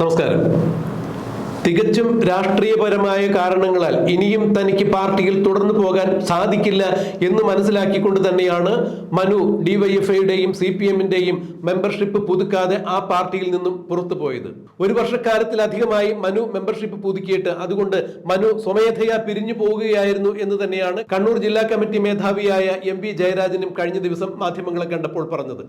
നമസ്കാരം. തികച്ചും രാഷ്ട്രീയപരമായ കാരണങ്ങളാൽ ഇനിയും തനിക്ക് പാർട്ടിയിൽ തുടർന്നു പോകാൻ സാധിക്കില്ല എന്ന് മനസ്സിലാക്കിക്കൊണ്ട് തന്നെയാണ് മനു ഡിവൈഎഫ്ഐയുടെയും സി പി എമ്മിന്റെയും മെമ്പർഷിപ്പ് പുതുക്കാതെ ആ പാർട്ടിയിൽ നിന്നും പുറത്തു പോയത്. ഒരു വർഷക്കാലത്തിലധികമായി മനു മെമ്പർഷിപ്പ് പുതുക്കിയിട്ട് അതുകൊണ്ട് മനു സ്വമേധയാ പിരിഞ്ഞു പോവുകയായിരുന്നു എന്ന് തന്നെയാണ് കണ്ണൂർ ജില്ലാ കമ്മിറ്റി മേധാവിയായ എം വി ജയരാജനും കഴിഞ്ഞ ദിവസം മാധ്യമങ്ങളെ കണ്ടപ്പോൾ പറഞ്ഞത്.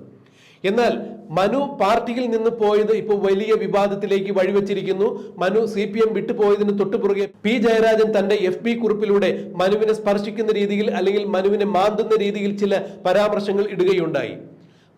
എന്നാൽ മനു പാർട്ടിയിൽ നിന്ന് പോയത് ഇപ്പോൾ വലിയ വിവാദത്തിലേക്ക് വഴിവെച്ചിരിക്കുന്നു. മനു സി പി എം വിട്ടുപോയതിന് തൊട്ടുപുറകെ പി ജയരാജൻ തന്റെ എഫ് ബി കുറിപ്പിലൂടെ മനുവിനെ സ്പർശിക്കുന്ന രീതിയിൽ അല്ലെങ്കിൽ മനുവിനെ മാന്തുന്ന രീതിയിൽ ചില പരാമർശങ്ങൾ ഇടുകയുണ്ടായി.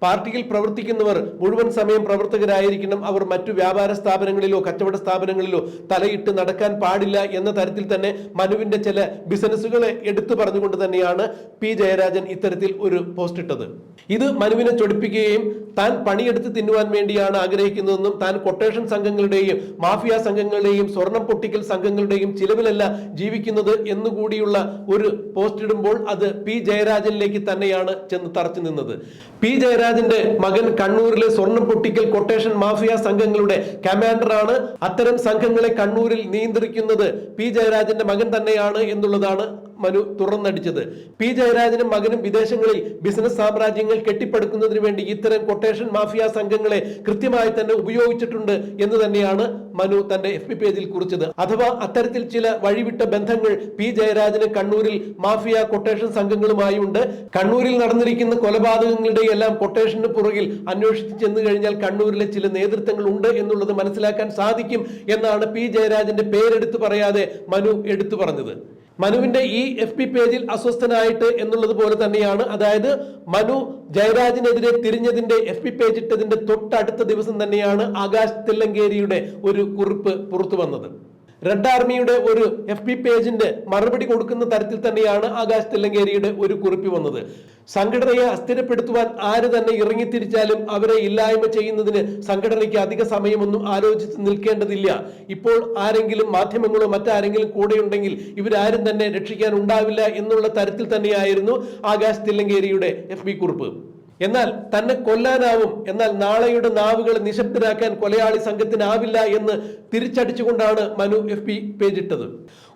പാർട്ടിയിൽ പ്രവർത്തിക്കുന്നവർ മുഴുവൻ സമയം പ്രവർത്തകരായിരിക്കണം. അവർ മറ്റു വ്യാപാര സ്ഥാപനങ്ങളിലോ കച്ചവട സ്ഥാപനങ്ങളിലോ തലയിട്ട് നടക്കാൻ പാടില്ല എന്ന തരത്തിൽ തന്നെ മനുവിന്റെ ചില ബിസിനസ്സുകളെ എടുത്തു പറഞ്ഞുകൊണ്ട് തന്നെയാണ് പി ജയരാജൻ ഇത്തരത്തിൽ ഒരു പോസ്റ്റ് ഇട്ടത് ഇത് മനുവിനെ ചൊടിപ്പിക്കുകയും താൻ പണിയെടുത്ത് തിന്നുവാൻ വേണ്ടിയാണ് ആഗ്രഹിക്കുന്നതെന്നും താൻ കൊട്ടേഷൻ സംഘങ്ങളുടെയും മാഫിയ സംഘങ്ങളുടെയും സ്വർണം പൊട്ടിക്കൽ സംഘങ്ങളുടെയും ചിലവിലല്ല ജീവിക്കുന്നത് എന്നുകൂടിയുള്ള ഒരു പോസ്റ്റ് ഇടുമ്പോൾ അത് പി ജയരാജനിലേക്ക് തന്നെയാണ് ചെന്ന് തറച്ചു നിന്നത്. പി ജയരാജന്റെ മകൻ കണ്ണൂരിലെ സ്വർണം പൊട്ടിക്കൽ കൊട്ടേഷൻ മാഫിയ സംഘങ്ങളുടെ കമാൻഡറാണ് അത്തരം സംഘങ്ങളെ കണ്ണൂരിൽ നിയന്ത്രിക്കുന്നത് പി ജയരാജന്റെ മകൻ തന്നെയാണ് എന്നുള്ളതാണ് മനു തുറന്നടിച്ചത്. പി ജയരാജനും മകനും വിദേശങ്ങളിൽ ബിസിനസ് സാമ്രാജ്യങ്ങൾ കെട്ടിപ്പടുക്കുന്നതിന് വേണ്ടി ഇത്തരം കൊട്ടേഷൻ മാഫിയ സംഘങ്ങളെ കൃത്യമായി തന്നെ ഉപയോഗിച്ചിട്ടുണ്ട് എന്ന് തന്നെയാണ് മനു തന്റെ എഫ് ബി പേജിൽ കുറിച്ചത്. അഥവാ അത്തരത്തിൽ ചില വഴിവിട്ട ബന്ധങ്ങൾ പി ജയരാജന് കണ്ണൂരിൽ മാഫിയ കൊട്ടേഷൻ സംഘങ്ങളുമായി ഉണ്ട്. കണ്ണൂരിൽ നടന്നിരിക്കുന്ന കൊലപാതകങ്ങളുടെ എല്ലാം കൊട്ടേഷന് പുറകിൽ അന്വേഷിച്ച് ചെന്ന് കഴിഞ്ഞാൽ കണ്ണൂരിലെ ചില നേതൃത്വങ്ങൾ ഉണ്ട് എന്നുള്ളത് മനസ്സിലാക്കാൻ സാധിക്കും എന്നാണ് പി ജയരാജന്റെ പേരെടുത്തു പറയാതെ മനു എടുത്തു പറഞ്ഞത്. മനുവിന്റെ ഈ എഫ് പി പേജിൽ അസ്വസ്ഥനായിട്ട് എന്നുള്ളത് പോലെ തന്നെയാണ്. അതായത് മനു ജയരാജിനെതിരെ തിരിഞ്ഞതിന്റെ എഫ് പി പേജ് ഇട്ടതിന്റെ തൊട്ടടുത്ത ദിവസം തന്നെയാണ് ആകാശ് തില്ലങ്കേരിയുടെ ഒരു കുറിപ്പ് പുറത്തു വന്നത്. റെഡ് ആർമിയുടെ ഒരു എഫ് പി പേജിന്റെ മറുപടി കൊടുക്കുന്ന തരത്തിൽ തന്നെയാണ് ആകാശ് തില്ലങ്കേരിയുടെ ഒരു കുറിപ്പ് വന്നത്. സംഘടനയെ അസ്ഥിരപ്പെടുത്തുവാൻ ആര് തന്നെ ഇറങ്ങിത്തിരിച്ചാലും അവരെ ഇല്ലായ്മ ചെയ്യുന്നതിന് സംഘടനയ്ക്ക് അധിക സമയമൊന്നും ആലോചിച്ച് നിൽക്കേണ്ടതില്ല. ഇപ്പോൾ ആരെങ്കിലും മാധ്യമങ്ങളോ മറ്റാരെങ്കിലും കൂടെയുണ്ടെങ്കിൽ ഇവരാരും തന്നെ രക്ഷിക്കാൻ ഉണ്ടാവില്ല എന്നുള്ള തരത്തിൽ തന്നെയായിരുന്നു ആകാശ് തില്ലങ്കേരിയുടെ എഫ് ബി കുറിപ്പ്. എന്നാൽ തന്നെ കൊല്ലാനാവും. എന്നാൽ നാളെയുടെ നാവുകൾ നിശബ്ദരാക്കാൻ കൊലയാളി സംഘത്തിനാവില്ല എന്ന് തിരിച്ചടിച്ചുകൊണ്ടാണ് മനു എഫ് പി പേജിട്ടത്.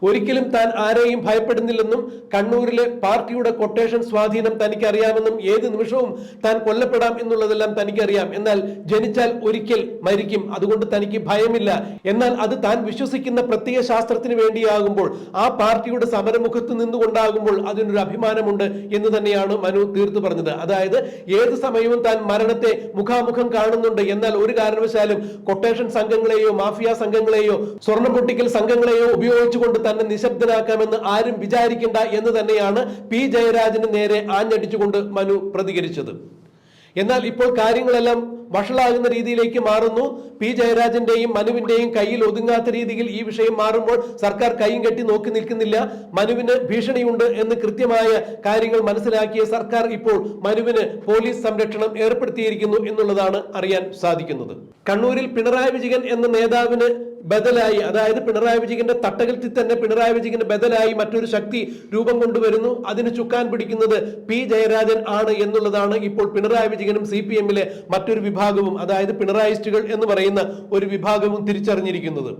ഒരിക്കലും താൻ ആരെയും ഭയപ്പെടുന്നില്ലെന്നും കണ്ണൂരിലെ പാർട്ടിയുടെ കൊട്ടേഷൻ സ്വാധീനം തനിക്ക് അറിയാമെന്നും ഏത് നിമിഷവും താൻ കൊല്ലപ്പെടാം എന്നുള്ളതെല്ലാം തനിക്കറിയാം. എന്നാൽ ജനിച്ചാൽ ഒരിക്കൽ മരിക്കും. അതുകൊണ്ട് തനിക്ക് ഭയമില്ല. എന്നാൽ അത് താൻ വിശ്വസിക്കുന്ന പ്രത്യേക ശാസ്ത്രത്തിന് വേണ്ടിയാകുമ്പോൾ ആ പാർട്ടിയുടെ സമരമുഖത്ത് നിന്നുകൊണ്ടാകുമ്പോൾ അതിനൊരു അഭിമാനമുണ്ട് എന്ന് തന്നെയാണ് മനു തീർത്തു പറഞ്ഞത്. അതായത് ഏത് സമയവും താൻ മരണത്തെ മുഖാമുഖം കാണുന്നുണ്ട്. എന്നാൽ ഒരു കാരണവശാലും കൊട്ടേഷൻ സംഘങ്ങളെയോ മാഫിയ സംഘങ്ങളെയോ സ്വർണം പൊട്ടിക്കൽ സംഘങ്ങളെയോ ഉപയോഗിച്ചുകൊണ്ട് തന്നെ നിശബ്ദനാക്കാമെന്ന് ആരും വിചാരിക്കേണ്ട എന്ന് തന്നെയാണ് പി. ജയരാജന് നേരെ ആഞ്ഞടിച്ചുകൊണ്ട് മനു പ്രതികരിച്ചത്. എന്നാൽ ഇപ്പോൾ കാര്യങ്ങളെല്ലാം വഷളാകുന്ന രീതിയിലേക്ക് മാറുന്നു. പി. ജയരാജന്റെയും മനുവിന്റെയും കയ്യിൽ ഒതുങ്ങാത്ത രീതിയിൽ ഈ വിഷയം മാറുമ്പോൾ സർക്കാർ കൈയും കെട്ടി നോക്കി നിൽക്കുന്നില്ല. മനുവിന് ഭീഷണിയുണ്ട് എന്ന് കൃത്യമായ കാര്യങ്ങൾ മനസ്സിലാക്കിയ സർക്കാർ ഇപ്പോൾ മനുവിന് പോലീസ് സംരക്ഷണം ഏർപ്പെടുത്തിയിരിക്കുന്നു എന്നുള്ളതാണ് അറിയാൻ സാധിക്കുന്നത്. കണ്ണൂരിൽ പിണറായി വിജയൻ എന്ന നേതാവിന് ബദലായി. അതായത് പിണറായി വിജയന്റെ തട്ടകത്തിൽ തന്നെ പിണറായി വിജയന്റെ ബദലായി മറ്റൊരു ശക്തി രൂപം കൊണ്ടുവരുന്നു. അതിന് ചുക്കാൻ പിടിക്കുന്നത് പി ജയരാജൻ ആണ് എന്നുള്ളതാണ് ഇപ്പോൾ പിണറായി വിജയനും സി പി എമ്മിലെ മറ്റൊരു വിഭാഗവും അതായത് പിണറായിസ്റ്റുകൾ എന്ന് പറയുന്ന ഒരു വിഭാഗവും തിരിച്ചറിഞ്ഞിരിക്കുന്നത്.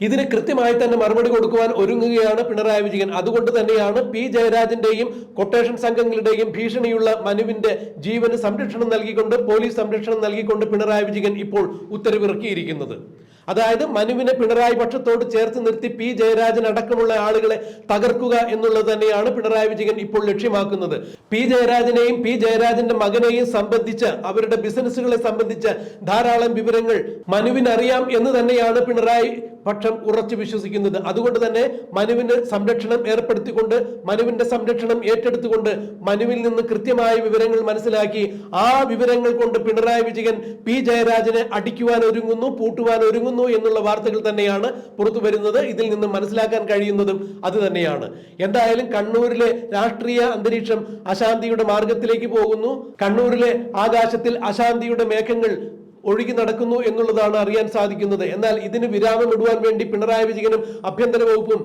ഇതിന് കൃത്യമായി തന്നെ മറുപടി കൊടുക്കുവാൻ ഒരുങ്ങുകയാണ് പിണറായി വിജയൻ. അതുകൊണ്ട് തന്നെയാണ് പി ജയരാജന്റെയും കൊട്ടേഷൻ സംഘങ്ങളുടെയും ഭീഷണിയുള്ള മനുവിന്റെ ജീവന് സംരക്ഷണം നൽകിക്കൊണ്ട് പോലീസ് സംരക്ഷണം നൽകിക്കൊണ്ട് പിണറായി വിജയൻ ഇപ്പോൾ ഉത്തരവിറക്കിയിരിക്കുന്നത്. അതായത് മനുവിനെ പിണറായി പക്ഷത്തോട് ചേർത്ത് നിർത്തി പി ജയരാജൻ അടക്കമുള്ള ആളുകളെ തകർക്കുക എന്നുള്ളത് തന്നെയാണ് പിണറായി വിജയൻ ഇപ്പോൾ ലക്ഷ്യമാക്കുന്നത്. പി ജയരാജനെയും പി ജയരാജന്റെ മകനെയും സംബന്ധിച്ച് അവരുടെ ബിസിനസ്സുകളെ സംബന്ധിച്ച് ധാരാളം വിവരങ്ങൾ മനുവിനറിയാം എന്ന് തന്നെയാണ് പിണറായി പക്ഷം ഉറച്ചു വിശ്വസിക്കുന്നത്. അതുകൊണ്ട് തന്നെ മനുവിന് സംരക്ഷണം ഏർപ്പെടുത്തിക്കൊണ്ട് മനുവിന്റെ സംരക്ഷണം ഏറ്റെടുത്തുകൊണ്ട് മനുവിൽ നിന്ന് കൃത്യമായ വിവരങ്ങൾ മനസ്സിലാക്കി ആ വിവരങ്ങൾ കൊണ്ട് പിണറായി വിജയൻ പി. ജയരാജനെ അടിക്കുവാൻ ഒരുങ്ങുന്നു പൂട്ടുവാൻ ഒരുങ്ങുന്നു എന്നുള്ള വാർത്തകൾ തന്നെയാണ് പുറത്തു വരുന്നത് ഇതിൽ നിന്ന് മനസ്സിലാക്കാൻ കഴിയുന്നതും അത് തന്നെയാണ്. എന്തായാലും കണ്ണൂരിലെ രാഷ്ട്രീയ അന്തരീക്ഷം അശാന്തിയുടെ മാർഗത്തിലേക്ക് പോകുന്നു. കണ്ണൂരിലെ ആകാശത്തിൽ അശാന്തിയുടെ മേഘങ്ങൾ ഒഴുകി നടക്കുന്നു എന്നുള്ളതാണ് അറിയാൻ സാധിക്കുന്നത്. എന്നാൽ ഇതിന് വിരാമം ഇടുവാൻ വേണ്ടി പിണറായി വിജയനും ആഭ്യന്തര വകുപ്പും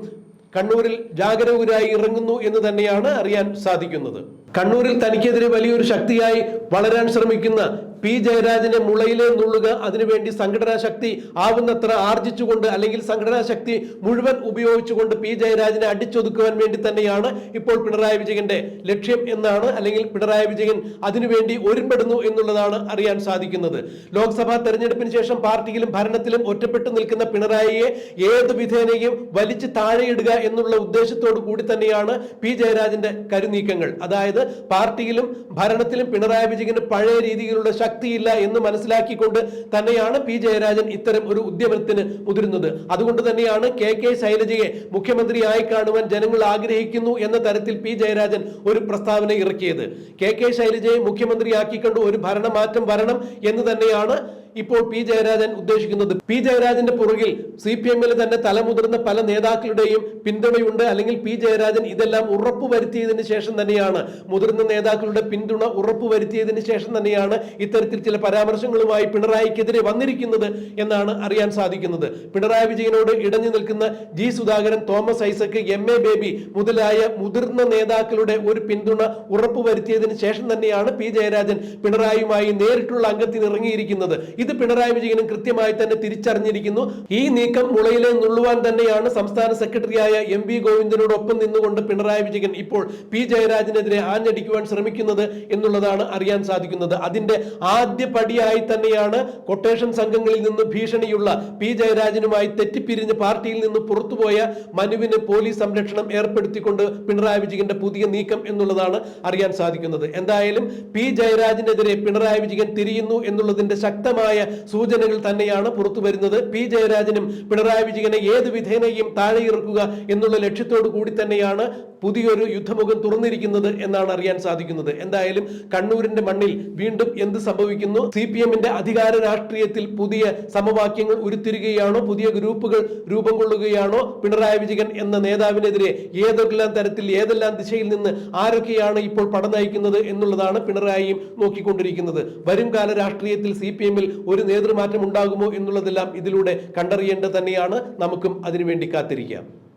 കണ്ണൂരിൽ ജാഗരൂകരായി ഇറങ്ങുന്നു എന്ന് തന്നെയാണ് അറിയാൻ സാധിക്കുന്നത്. കണ്ണൂരിൽ തനിക്കെതിരെ വലിയൊരു ശക്തിയായി വളരാൻ ശ്രമിക്കുന്ന പി. ജയരാജനെ മുളയിലെ നുള്ളുക അതിനുവേണ്ടി സംഘടനാ ശക്തി ആവുന്നത്ര ആർജിച്ചുകൊണ്ട് അല്ലെങ്കിൽ സംഘടനാ ശക്തി മുഴുവൻ ഉപയോഗിച്ചുകൊണ്ട് പി. ജയരാജനെ അടിച്ചൊതുക്കുവാൻ വേണ്ടി തന്നെയാണ് ഇപ്പോൾ പിണറായി വിജയന്റെ ലക്ഷ്യം എന്നാണ് അല്ലെങ്കിൽ പിണറായി വിജയൻ അതിനുവേണ്ടി ഒരുമ്പെടുന്നു എന്നുള്ളതാണ് അറിയാൻ സാധിക്കുന്നത്. ലോക്സഭാ തെരഞ്ഞെടുപ്പിന് ശേഷം പാർട്ടിയിലും ഭരണത്തിലും ഒറ്റപ്പെട്ടു നിൽക്കുന്ന പിണറായിയെ ഏത് വിധേനയും വലിച്ചു താഴെയിടുക എന്നുള്ള ഉദ്ദേശത്തോടു കൂടി തന്നെയാണ് പി ജയരാജന്റെ കരുനീക്കങ്ങൾ. അതായത് പാർട്ടിയിലും ഭരണത്തിലും പിണറായി വിജയന് പഴയ രീതിയിലുള്ള ശക്തിയില്ല എന്ന് മനസ്സിലാക്കിക്കൊണ്ട് തന്നെയാണ് പി ജയരാജൻ ഇത്തരം ഒരു ഉദ്യമത്തിന് മുതിരുന്നത്. അതുകൊണ്ട് തന്നെയാണ് കെ കെ ശൈലജയെ മുഖ്യമന്ത്രിയായി കാണുവാൻ ജനങ്ങൾ ആഗ്രഹിക്കുന്നു എന്ന തരത്തിൽ പി ജയരാജൻ ഒരു പ്രസ്താവന ഇറക്കിയത്. കെ കെ ശൈലജയെ മുഖ്യമന്ത്രിയാക്കിക്കൊണ്ട് ഒരു ഭരണമാറ്റം വരണം എന്ന് തന്നെയാണ് ഇപ്പോൾ പി ജയരാജൻ ഉദ്ദേശിക്കുന്നത് പി ജയരാജന്റെ പുറകിൽ സി പി എമ്മിൽ തന്നെ തലമുതിർന്ന പല നേതാക്കളുടെയും പിന്തുണയുണ്ട്. അല്ലെങ്കിൽ പി ജയരാജൻ ഇതെല്ലാം ഉറപ്പുവരുത്തിയതിനു ശേഷം തന്നെയാണ്. മുതിർന്ന നേതാക്കളുടെ പിന്തുണ ഉറപ്പുവരുത്തിയതിനു ശേഷം തന്നെയാണ് ഇത്തരത്തിൽ ചില പരാമർശങ്ങളുമായി പിണറായിക്കെതിരെ വന്നിരിക്കുന്നത് എന്നാണ് അറിയാൻ സാധിക്കുന്നത്. പിണറായി വിജയനോട് ഇടഞ്ഞു നിൽക്കുന്ന G Sudhakaran Thomas Isaac M A Baby മുതലായ മുതിർന്ന നേതാക്കളുടെ ഒരു പിന്തുണ ഉറപ്പുവരുത്തിയതിനു ശേഷം തന്നെയാണ് പി ജയരാജൻ പിണറായിയുമായി നേരിട്ടുള്ള അംഗത്തിന് ഇറങ്ങിയിരിക്കുന്നത് ഇത് പിണറായി വിജയനും കൃത്യമായി തന്നെ തിരിച്ചറിഞ്ഞിരിക്കുന്നു. ഈ നീക്കം മുളയിലെ നുള്ളുവാൻ തന്നെയാണ് സംസ്ഥാന സെക്രട്ടറിയായ എം വി ഗോവിന്ദനോടൊപ്പം നിന്നുകൊണ്ട് പിണറായി വിജയൻ ഇപ്പോൾ പി ജയരാജനെതിരെ ആഞ്ഞടിക്കുവാൻ ശ്രമിക്കുന്നത് എന്നുള്ളതാണ് അറിയാൻ സാധിക്കുന്നത്. അതിന്റെ ആദ്യ പടിയായി തന്നെയാണ് കൊട്ടേഷൻ സംഘങ്ങളിൽ നിന്ന് ഭീഷണിയുള്ള പി ജയരാജനുമായി തെറ്റിപ്പിരിഞ്ഞ് പാർട്ടിയിൽ നിന്ന് പുറത്തുപോയ മനുവിന് പോലീസ് സംരക്ഷണം ഏർപ്പെടുത്തിക്കൊണ്ട് പിണറായി വിജയന്റെ പുതിയ നീക്കം എന്നുള്ളതാണ് അറിയാൻ സാധിക്കുന്നത്. എന്തായാലും പി ജയരാജനെതിരെ പിണറായി വിജയൻ തിരിയുന്നു എന്നുള്ളതിന്റെ ശക്തമായ സൂചനകൾ തന്നെയാണ് പുറത്തു വരുന്നത്. പി. ജയരാജനും പിണറായി വിജയനെ ഏത് വിധേനയും താഴെയിറക്കുക എന്നുള്ള ലക്ഷ്യത്തോടു കൂടി തന്നെയാണ് പുതിയൊരു യുദ്ധമുഖം തുറന്നിരിക്കുന്നത് എന്നാണ് അറിയാൻ സാധിക്കുന്നത്. എന്തായാലും കണ്ണൂരിന്റെ മണ്ണിൽ വീണ്ടും എന്ത് സംഭവിക്കുന്നു? സി പി എമ്മിന്റെ അധികാര രാഷ്ട്രീയത്തിൽ പുതിയ സമവാക്യങ്ങൾ ഉരുത്തിരികയാണോ പുതിയ ഗ്രൂപ്പുകൾ രൂപം കൊള്ളുകയാണോ? പിണറായി വിജയൻ എന്ന നേതാവിനെതിരെ ഏതെല്ലാം തരത്തിൽ ഏതെല്ലാം ദിശയിൽ നിന്ന് ആരൊക്കെയാണ് ഇപ്പോൾ പടനയിക്കുന്നത് എന്നുള്ളതാണ് പിണറായിയും നോക്കിക്കൊണ്ടിരിക്കുന്നത്. വരും കാല രാഷ്ട്രീയത്തിൽ സി പി എമ്മിൽ ഒരു നേതൃമാറ്റം ഉണ്ടാകുമോ എന്നുള്ളതെല്ലാം ഇതിലൂടെ കണ്ടറിയേണ്ടത് തന്നെയാണ്. നമുക്കും അതിനുവേണ്ടി കാത്തിരിക്കാം.